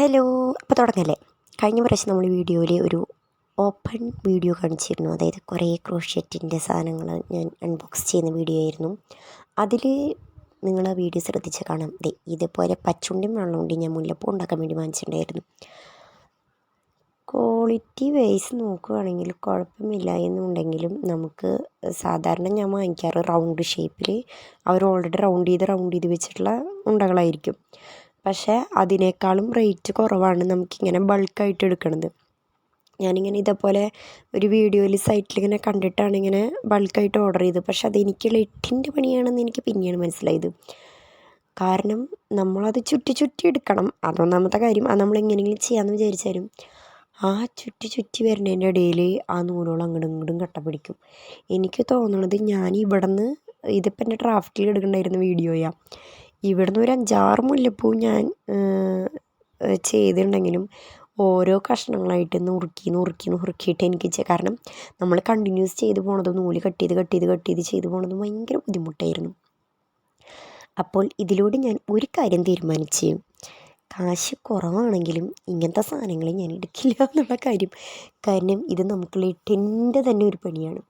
Hello അപ്പോൾ തുടങ്ങല്ലേ. കഴിഞ്ഞ പ്രാവശ്യം നമ്മൾ വീഡിയോയിൽ ഒരു ഓപ്പൺ വീഡിയോ കാണിച്ചിരുന്നു. അതായത് കുറേ ക്രോഷ്യറ്റിന്റെ സാധനങ്ങൾ ഞാൻ അൺബോക്സ് ചെയ്യുന്ന വീഡിയോ ആയിരുന്നു. അതിൽ നിങ്ങൾ ആ വീഡിയോ ശ്രദ്ധിച്ച് കാണാം. ദേ ഇതേപോലെ പച്ചുണ്ടിയും വെള്ളമുണ്ടിയും ഞാൻ മുല്ലപ്പൂ ഉണ്ടാക്കാൻ വേണ്ടി വാങ്ങിച്ചിട്ടുണ്ടായിരുന്നു. ക്വാളിറ്റി വൈസ് നോക്കുകയാണെങ്കിൽ കുഴപ്പമില്ല എന്നുണ്ടെങ്കിലും നമുക്ക് സാധാരണ ഞാൻ വാങ്ങിക്കാറ് റൗണ്ട് ഷേപ്പിൽ അവർ ഓൾറെഡി റൗണ്ട് ചെയ്ത് റൗണ്ട് ചെയ്ത് വെച്ചിട്ടുള്ള ഉണ്ടകളായിരിക്കും. പക്ഷേ അതിനേക്കാളും റേറ്റ് കുറവാണ് നമുക്കിങ്ങനെ ബൾക്കായിട്ട് എടുക്കണത്. ഞാനിങ്ങനെ ഇതേപോലെ ഒരു വീഡിയോയിൽ സൈറ്റിൽ ഇങ്ങനെ കണ്ടിട്ടാണ് ഇങ്ങനെ ബൾക്കായിട്ട് ഓർഡർ ചെയ്തത്. പക്ഷെ അതെനിക്കുള്ള എട്ടിന്റെ പണിയാണെന്ന് എനിക്ക് പിന്നെയാണ് മനസ്സിലായത്. കാരണം നമ്മളത് ചുറ്റി ചുറ്റി എടുക്കണം. അതൊന്നാമത്തെ കാര്യം അത് നമ്മൾ എങ്ങനെയെങ്കിലും ചെയ്യാമെന്ന് വിചാരിച്ചാലും ആ ചുറ്റി ചുറ്റി വരുന്നതിന്റെ ഇടയിൽ ആ നൂലോളം അങ്ങോട്ടും ഇങ്ങോട്ടും കട്ട പിടിക്കും എനിക്ക് തോന്നണത് ഞാൻ ഇവിടെ നിന്ന് ഇതിപ്പോൾ എന്റെ ഡ്രാഫ്റ്റിൽ എടുക്കണ്ടായിരുന്ന വീഡിയോയാണ് ഇവിടുന്ന് ഒരു അഞ്ചാറ് മുല്ലപ്പൂ ഞാൻ ചെയ്തിട്ടുണ്ടെങ്കിലും ഓരോ കഷ്ണങ്ങളായിട്ട് നുറുക്കി നുറുക്കി നുറുക്കിയിട്ട് എനിക്ക് കാരണം നമ്മൾ കണ്ടിന്യൂസ് ചെയ്ത് പോണത് നൂൽ കട്ട് ചെയ്ത് കട്ട് ചെയ്ത് കട്ട് ചെയ്ത് ചെയ്ത് പോണത് ഭയങ്കര ബുദ്ധിമുട്ടായിരുന്നു. അപ്പോൾ ഇതിലൂടെ ഞാൻ ഒരു കാര്യം തീരുമാനിച്ചു കാശ് കുറവാണെങ്കിലും ഇങ്ങനത്തെ സാധനങ്ങൾ ഞാൻ എടുക്കില്ല എന്നുള്ള കാര്യം. കാരണം ഇത് നമുക്കുള്ള എട്ടിന്റെ തന്നെ ഒരു പണിയാണ്.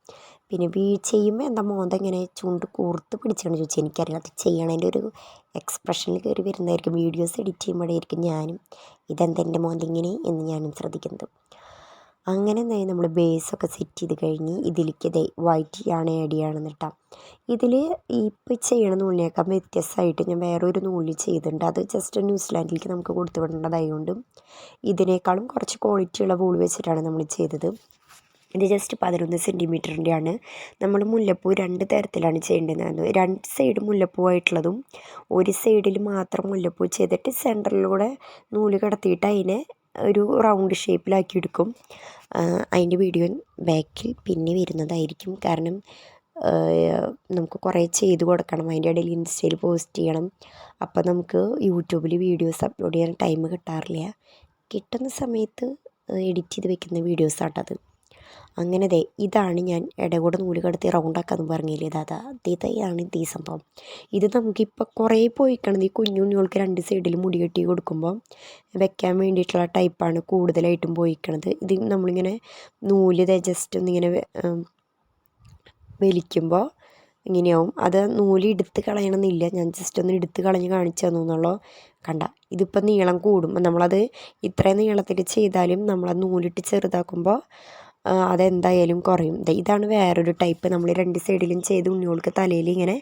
പിന്നെ വീ ചെയ്യുമ്പോൾ എന്താ മോന്ത ഇങ്ങനെ ചുണ്ട് കൂർത്ത് പിടിച്ചാണ് ചോദിച്ചത്. എനിക്കറിയില്ല അത് ചെയ്യണതിന്റെ ഒരു എക്സ്പ്രഷനിൽ കയറി വരുന്നതായിരിക്കും. വീഡിയോസ് എഡിറ്റ് ചെയ്യുമ്പോഴായിരിക്കും ഞാനും ഇതെന്താ എന്റെ മോന്ത ഇങ്ങനെ എന്ന് ഞാനും ശ്രദ്ധിക്കുന്നത്. അങ്ങനെ നമ്മൾ ബേസൊക്കെ സെറ്റ് ചെയ്ത് കഴിഞ്ഞ് ഇതിലേക്ക് ഇതേ വൈറ്റ് ആണ് ആഡ് ചെയ്യണമെന്ന് കേട്ടോ ഇതിൽ ഇപ്പോൾ ചെയ്യണ നൂലിനേക്കാൾ വ്യത്യസ്തമായിട്ട് ഞാൻ വേറൊരു നൂൽ ചെയ്തിട്ടുണ്ട്. അത് ജസ്റ്റ് ന്യൂസിലാൻഡിലേക്ക് നമുക്ക് കൊടുത്തു വിടേണ്ടതായതുകൊണ്ട് ഇതിനേക്കാളും കുറച്ച് ക്വാളിറ്റിയുള്ള വൂൾ വെച്ചിട്ടാണ് നമ്മൾ ചെയ്തത്. ഇത് ജസ്റ്റ് പതിനൊന്ന് സെന്റിമീറ്ററിന്റെയാണ് നമ്മൾ മുല്ലപ്പൂ രണ്ട് തരത്തിലാണ് ചെയ്യേണ്ടത്. രണ്ട് സൈഡ് മുല്ലപ്പൂ ആയിട്ടുള്ളതും ഒരു സൈഡിൽ മാത്രം മുല്ലപ്പൂ ചെയ്തിട്ട് സെന്ററിലൂടെ നൂൽ കടത്തിയിട്ട് അതിനെ ഒരു റൗണ്ട് ഷേപ്പിലാക്കി എടുക്കും. അതിന്റെ വീഡിയോ ബാക്കിൽ പിന്നെ വരുന്നതായിരിക്കും. കാരണം നമുക്ക് കുറേ ചെയ്ത് കൊടുക്കണം. അതിന്റെ ഇടയിൽ ഇൻസ്റ്റയിൽ പോസ്റ്റ് ചെയ്യണം. അപ്പോൾ നമുക്ക് യൂട്യൂബിൽ വീഡിയോസ് അപ്ലോഡ് ചെയ്യാൻ ടൈം കിട്ടാറില്ല. കിട്ടുന്ന സമയത്ത് എഡിറ്റ് ചെയ്ത് വെക്കുന്ന വീഡിയോസാട്ടത് അങ്ങനെ ദേ ഇതാണ് ഞാൻ ഇടകൂടെ നൂൽ കടത്തി റൗണ്ടാക്കാന്ന് പറഞ്ഞില്ലേ ദാദാ? ഇതാണ് ഈ സംഭവം. ഇത് നമുക്കിപ്പോൾ കുറേ പോയിക്കണത് ഈ കുഞ്ഞു കുഞ്ഞുങ്ങൾക്ക് രണ്ട് സൈഡിൽ മുടി കെട്ടി കൊടുക്കുമ്പോൾ വെക്കാൻ വേണ്ടിയിട്ടുള്ള ടൈപ്പാണ് കൂടുതലായിട്ടും പോയിക്കണത്. ഇത് നമ്മളിങ്ങനെ നൂൽ ജസ്റ്റ് ഒന്നിങ്ങനെ വലിക്കുമ്പോൾ ഇങ്ങനെയാവും. അത് നൂൽ എടുത്ത് കളയണമെന്നില്ല ഞാൻ ജസ്റ്റ് ഒന്ന് എടുത്ത് കളഞ്ഞ് കാണിച്ചു തന്നു കണ്ട ഇതിപ്പോൾ നീളം കൂടും. നമ്മളത് ഇത്രയും നീളത്തിൽ ചെയ്താലും നമ്മളത് നൂലിട്ട് ചെറുതാക്കുമ്പോൾ അതെന്തായാലും കുറയും. ഇതാണ് വേറൊരു ടൈപ്പ്. നമ്മൾ രണ്ട് സൈഡിലും ചെയ്ത് ഉണ്ണികൾക്ക് തലയിൽ ഇങ്ങനെ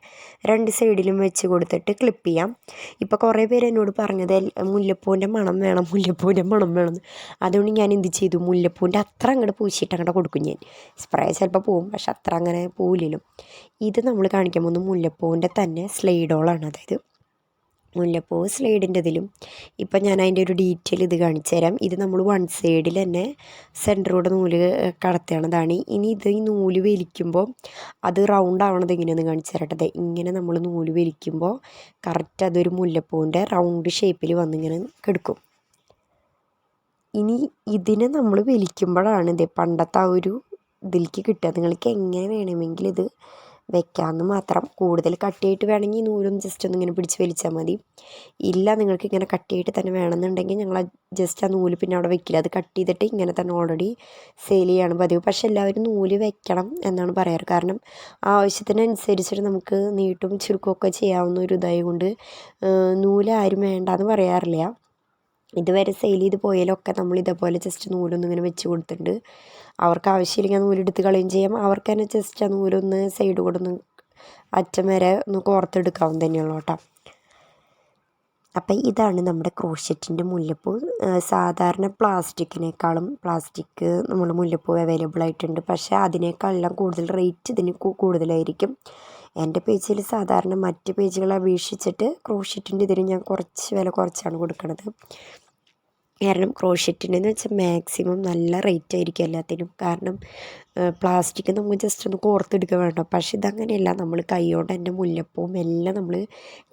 രണ്ട് സൈഡിലും വെച്ച് കൊടുത്തിട്ട് ക്ലിപ്പ് ചെയ്യാം. ഇപ്പോൾ കുറേ പേര് എന്നോട് പറഞ്ഞത് മുല്ലപ്പൂവിന്റെ മണം വേണം മുല്ലപ്പൂവിന്റെ മണം വേണം അതുകൊണ്ട് ഞാൻ എന്ത് ചെയ്തു? മുല്ലപ്പൂവിന്റെ അത്ര അങ്ങോട്ട് പൂശിയിട്ട് അങ്ങോട്ട് കൊടുക്കും ഞാൻ. സ്പ്രേ ചിലപ്പോൾ പോവും പക്ഷെ അത്ര അങ്ങനെ പോവില്ലല്ലോ ഇത് നമ്മൾ കാണിക്കാൻ പോകുന്നത് മുല്ലപ്പൂവിന്റെ തന്നെ സ്ലൈഡോളാണ് അതായത് മുല്ലപ്പൂ സ്ലൈഡിന്റെ ഇതിലും ഇപ്പം ഞാൻ അതിന്റെ ഒരു ഡീറ്റെയിൽ ഇത് കാണിച്ചു തരാം. ഇത് നമ്മൾ വൺ സൈഡിൽ തന്നെ സെന്ററോടെ നൂൽ കടത്തണതാണ് ഇനി ഇത് ഈ നൂൽ വലിക്കുമ്പോൾ അത് റൗണ്ട് ആവണത് എങ്ങനെയെന്ന് കാണിച്ചു തരട്ടെ. ഇങ്ങനെ നമ്മൾ നൂൽ വലിക്കുമ്പോൾ കറക്റ്റ് അതൊരു മുല്ലപ്പൂവിന്റെ റൗണ്ട് ഷേപ്പിൽ വന്നിങ്ങനെ കെടുക്കും. ഇനി ഇതിനെ നമ്മൾ വലിക്കുമ്പോഴാണ് ഇത് പണ്ടത്തെ ആ ഒരു ഇതിലേക്ക് കിട്ടുക. നിങ്ങൾക്ക് എങ്ങനെ വേണമെങ്കിൽ ഇത് വെക്കാമെന്ന് മാത്രം. കൂടുതൽ കട്ടിയായിട്ട് വേണമെങ്കിൽ നൂലും ജസ്റ്റ് ഒന്ന് ഇങ്ങനെ പിടിച്ച് വലിച്ചാൽ മതി. ഇല്ല നിങ്ങൾക്ക് ഇങ്ങനെ കട്ടിയായിട്ട് തന്നെ വേണമെന്നുണ്ടെങ്കിൽ ഞങ്ങൾ ജസ്റ്റ് ആ നൂൽ പിന്നെ അവിടെ വെക്കില്ല. അത് കട്ട് ചെയ്തിട്ട് ഇങ്ങനെ തന്നെ ഓൾറെഡി സെയിൽ ചെയ്യാണ് പതിവ്. പക്ഷെ എല്ലാവരും നൂൽ വെക്കണം എന്നാണ് പറയാറ്. കാരണം ആവശ്യത്തിനനുസരിച്ചിട്ട് നമുക്ക് നീട്ടും ചുരുക്കമൊക്കെ ചെയ്യാവുന്ന ഒരു ഇതായത് കൊണ്ട് നൂൽ ആരും വേണ്ടെന്ന് പറയാറില്ല. ഇതുവരെ സെയിൽ ചെയ്ത് പോയാലൊക്കെ നമ്മൾ ഇതേപോലെ ജസ്റ്റ് നൂലൊന്നും ഇങ്ങനെ വെച്ച് കൊടുത്തിട്ടുണ്ട്. അവർക്ക് ആവശ്യമില്ലെങ്കിൽ ആ നൂലെടുത്ത് കളയും ചെയ്യാം. അവർക്ക് തന്നെ ജസ്റ്റ് ആ നൂലൊന്ന് സൈഡ് കൂടെ ഒന്ന് അറ്റം വരെ ഒന്ന് കോർത്തെടുക്കാവും തന്നെയുള്ളൂ കേട്ടോ. അപ്പം ഇതാണ് നമ്മുടെ ക്രോഷ്യറ്റിന്റെ മുല്ലപ്പൂ. സാധാരണ പ്ലാസ്റ്റിക്കിനേക്കാളും പ്ലാസ്റ്റിക് നമ്മൾ മുല്ലപ്പൂ അവൈലബിൾ ആയിട്ടുണ്ട്. പക്ഷേ അതിനേക്കാളെല്ലാം കൂടുതൽ റേറ്റ് ഇതിന് കൂടുതലായിരിക്കും. എന്റെ പേജിൽ സാധാരണ മറ്റ് പേജുകളെ അപേക്ഷിച്ചിട്ട് ക്രോഷറ്റിന്റെ ഇതിന് ഞാൻ കുറച്ച് വില കുറച്ചാണ് കൊടുക്കുന്നത് കാരണം എന്ന് വെച്ചാൽ മാക്സിമം നല്ല റേറ്റ് ആയിരിക്കും എല്ലാത്തിനും. കാരണം പ്ലാസ്റ്റിക് നമുക്ക് ജസ്റ്റ് ഒന്ന് കോർത്തെടുക്കുക വേണ്ട. പക്ഷെ ഇതങ്ങനെയല്ല. നമ്മൾ കൈകൊണ്ട് തന്നെ മുല്ലപ്പൂവും എല്ലാം നമ്മൾ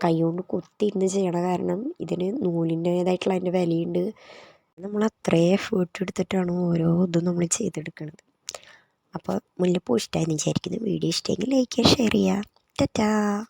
കൈകൊണ്ട് കുത്തിയിരുന്ന് ചെയ്യണം. കാരണം ഇതിന് നൂലിന്റേതായിട്ടുള്ള അതിന്റെ വിലയുണ്ട്. നമ്മൾ അത്രേ എഫേർട്ട് എടുത്തിട്ടാണ് ഓരോ ഇതും നമ്മൾ ചെയ്തെടുക്കുന്നത് അപ്പോൾ മുല്ലപ്പൂ ഇഷ്ടമായെന്ന് വിചാരിക്കുന്നു. വീഡിയോ ഇഷ്ടമെങ്കിൽ ലൈക്ക് ചെയ്യുക ഷെയർ ചെയ്യുക. Ta-da!